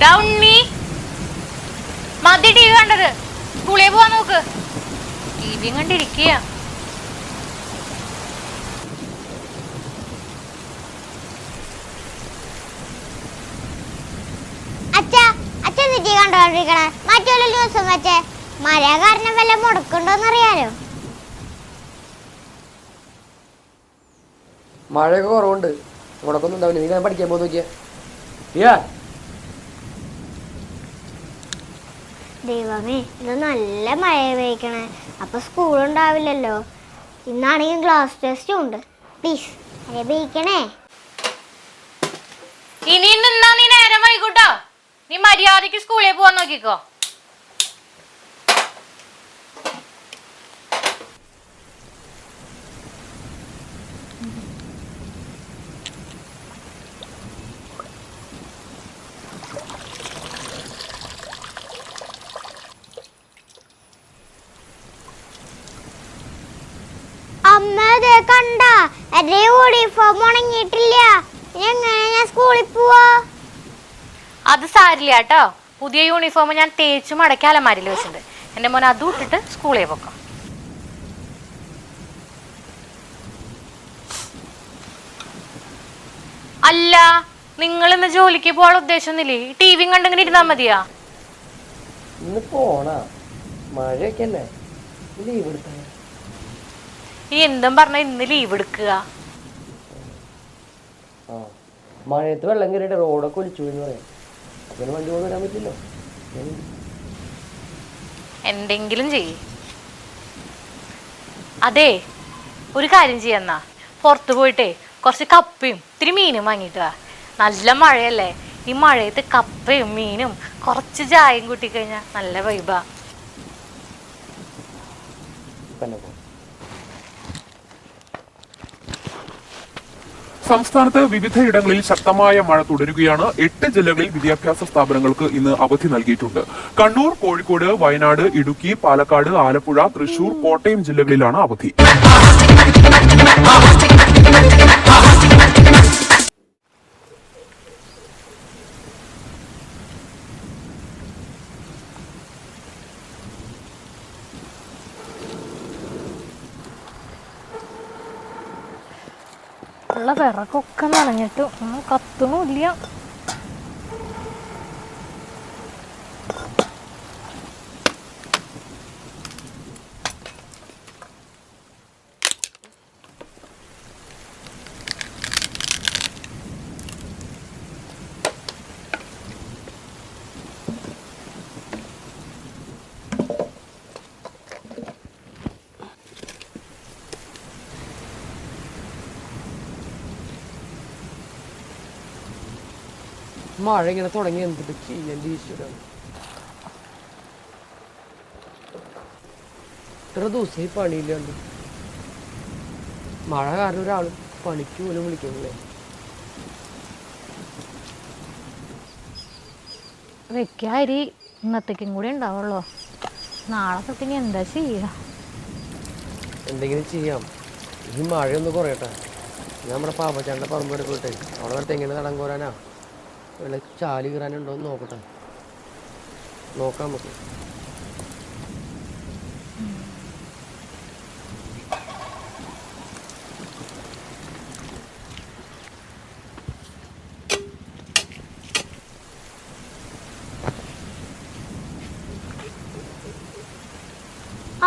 ഡാ ഉണ്ണി. മതി T V കണ്ടത്. സ്കൂളിൽ പോവാൻ നോക്ക്. ടി കണ്ടിരിക്കുക അച്ഛൻ തെറ്റി കണ്ടോണ്ടിരിക്കണേ മറ്റുള്ള ദിവസം വെച്ചേ മഴ കാരണം വല്ല മുടക്കുണ്ടോന്നറിയാലോ. മഴയൊക്കെ കുറവുണ്ട്. മുടക്കൊന്നും ഉണ്ടാവില്ല. നീ ഞാൻ പഠിക്കാൻ പോകുന്ന നോക്കിയാ. ദൈവമേ ഇത് നല്ല മഴ പെയ്ക്കണേ അപ്പൊ സ്കൂൾ ഉണ്ടാവില്ലല്ലോ. ഇന്നാണെങ്കിൽ ക്ലാസ് ടെസ്റ്റും ഉണ്ട്. പ്ലീസ് മഴ പെയ്ക്കണേ ഇനി നിന്നാ നീ നേരം വൈകൂട്ടോ? നീ മര്യാദയ്ക്ക് സ്കൂളിൽ പോവാൻ നോക്കിക്കോ അമ്മ ദേ കണ്ട എന്റെ യൂണിഫോം ഉണങ്ങിയിട്ടില്ല. ഇനി എങ്ങനെ ഞാൻ സ്കൂളിൽ പോവാ? അത് സാരില്ല കേട്ടോ. പുതിയ യൂണിഫോം ഞാൻ തേച്ചു മടക്കി അലമാരിൽ വെച്ചിട്ടുണ്ട്. എന്റെ മോൻ അതും ഇട്ടിട്ട് സ്കൂളിൽ പോക്കാം. അല്ല നിങ്ങൾ ഇന്ന് ജോലിക്ക് പോകാൻ ഉദ്ദേശമൊന്നുമില്ലേ ടി വിയും കണ്ടിങ്ങനെ ഇരുന്നാൽ മതിയാ? ഇന്ന് പോണ. മഴയൊക്കെ അല്ലേ? ലീവ് എടുത്താ ഈ എന്തും പറഞ്ഞ ഇന്ന് ലീവ് എടുക്കുക. മഴയത്ത് വെള്ളം കയറിയിട്ട് റോഡൊക്കെ ഒലിച്ചു എന്ന് പറയാം. അങ്ങനെ വണ്ടി കൊണ്ട് വരാൻ പറ്റില്ലോ എന്തെങ്കിലും ചെയ്യ്. അതെ ഒരു കാര്യം ചെയ്യാന്നാ പുറത്ത് പോയിട്ടേ കുറച്ച് കപ്പയും ഇത്തിരി മീനും വാങ്ങിയിട്ട് നല്ല മഴയല്ലേ? ഈ മഴയത്ത് കപ്പയും മീനും കുറച്ച് ചായയും കൂട്ടി കഴിഞ്ഞാൽ നല്ല വൈബാ സംസ്ഥാനത്ത് വിവിധയിടങ്ങളിൽ ശക്തമായ മഴ തുടരുകയാണ്. എട്ട് ജില്ലകളിൽ വിദ്യാഭ്യാസ സ്ഥാപനങ്ങൾക്ക് ഇന്ന് അവധി നൽകിയിട്ടുണ്ട്. കണ്ണൂർ കോഴിക്കോട് വയനാട് ഇടുക്കി പാലക്കാട് ആലപ്പുഴ തൃശൂർ കോട്ടയം ജില്ലകളിലാണ് അവധി. ഉള്ള വിറകൊക്കെ നനഞ്ഞിട്ട് ഒന്നും കത്തണമില്ല മഴ ഇങ്ങനെ തുടങ്ങി എന്തിട്ട് ചെയ്യേണ്ട ഈശ്വരം ഇത്ര ദിവസം ഈ പണിയില്ലാണ്ട് മഴ കാരണം ഒരാൾ പണിക്ക് പോലും വിളിക്കുന്നില്ലേ? വെക്ക അരി ഇന്നത്തേക്കും കൂടി ഉണ്ടാവുള്ളൂ? നാളെ തൊട്ട് ഇനി എന്താ ചെയ്യുക എന്തെങ്കിലും ചെയ്യാം. ഈ മഴയൊന്ന് കുറയട്ടെ. നമ്മുടെ പാപ്പച്ചാണ്ട പറമ്പ് എടുക്കട്ടെ അവിടെ തെങ്ങിന് തടം കോരാനാ വല്ല ചാൽ കീറാനുണ്ടോ എന്ന് നോക്കട്ടെ. നോക്കാം നമുക്ക്.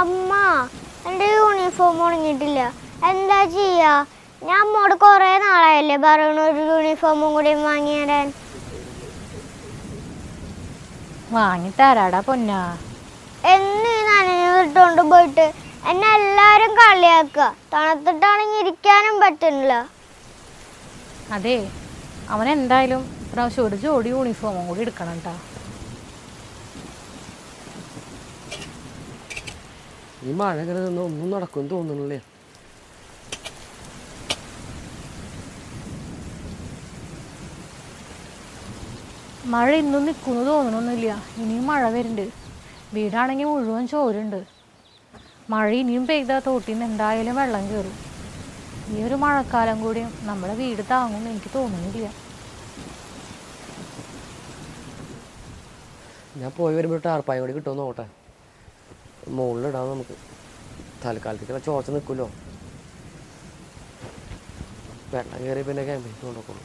അമ്മ എന്റെ യൂണിഫോം ഉണങ്ങിയിട്ടില്ല. എന്താ ചെയ്യാ? ഞാൻ അമ്മോട് കുറേ നാളായല്ലേ പറയണ ഒരു യൂണിഫോമും കൂടി വാങ്ങിയാൻ. വാങ്ങിത്തരാടാ പൊന്നാ. എന്ന് പോയിട്ട് എന്നെ എല്ലാരും കളിയാക്കുക. തണുത്തിട്ടാണെങ്കിൽ ഇരിക്കാനും പറ്റുന്നില്ല. അതെ അവൻ എന്തായാലും പ്രാവശ്യം ഒരു ജോഡി യൂണിഫോമും കൂടി എടുക്കണം കേട്ടാ ഈ മഴ ഇങ്ങനെ ഒന്നും നടക്കും തോന്നുന്നില്ലേ. മഴ ഇന്നും നിൽക്കുന്നു തോന്നണമൊന്നുമില്ല ഇനിയും മഴ വരുന്നുണ്ട്. വീടാണെങ്കിൽ മുഴുവൻ ചോരുണ്ട്. മഴ ഇനിയും പെയ്താൽ തോട്ടിൽ നിന്ന് എന്തായാലും വെള്ളം കയറും ഈ ഒരു മഴക്കാലം കൂടിയും നമ്മുടെ വീട് താങ്ങുമെന്ന് എനിക്ക് തോന്നുന്നില്ല. ഞാൻ പോയി വരുമ്പോൾ ടാർപ്പായ കൂടി കിട്ടുമെന്ന് നോക്കട്ടെ മുകളിലിടാം നമുക്ക്. തൽക്കാലത്തേക്ക് ചോർച്ച നിൽക്കുമല്ലോ. വെള്ളം കയറി പിന്നെ ക്യാമ്പയിലേക്ക് കൊണ്ടുപോകുള്ളൂ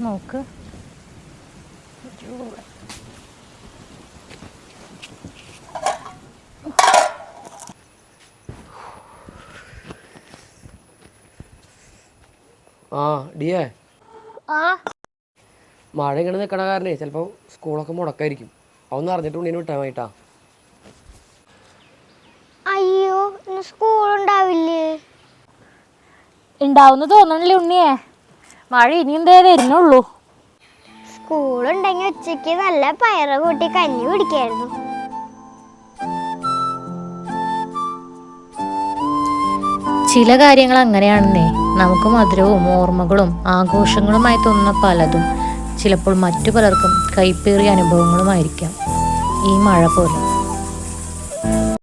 നോക്ക്. ആ ഡിയേ. ആ. മഴ ഇങ്ങനെ നിൽക്കണ കാരണേ ചിലപ്പോൾ സ്കൂളൊക്കെ മുടക്കായിരിക്കും. അതൊന്നും അറിഞ്ഞിട്ട് ഉണ്ണിനെ മതിട്ടാ അയ്യോ സ്കൂൾ ഉണ്ടാവില്ലേ? ഉണ്ടാവുന്ന തോന്നണില്ലേ ഉണ്ണിയേ? മഴ ഇനിയും ദേ വരുന്നുള്ളൂ. സ്കൂളുണ്ടെങ്കിൽ ഉച്ചയ്ക്ക് ഉച്ചയ്ക്ക് നല്ല പയറ് കൂട്ടി കഞ്ഞി കുടിക്കായിരുന്നു. ചില കാര്യങ്ങൾ അങ്ങനെയാണെന്നേ. നമുക്ക് മധുരവും ഓർമ്മകളും ആഘോഷങ്ങളുമായി തോന്നുന്ന പലതും ചിലപ്പോൾ മറ്റു പലർക്കും കൈപ്പേറിയ അനുഭവങ്ങളുമായിരിക്കാം. ഈ മഴ പോലെ.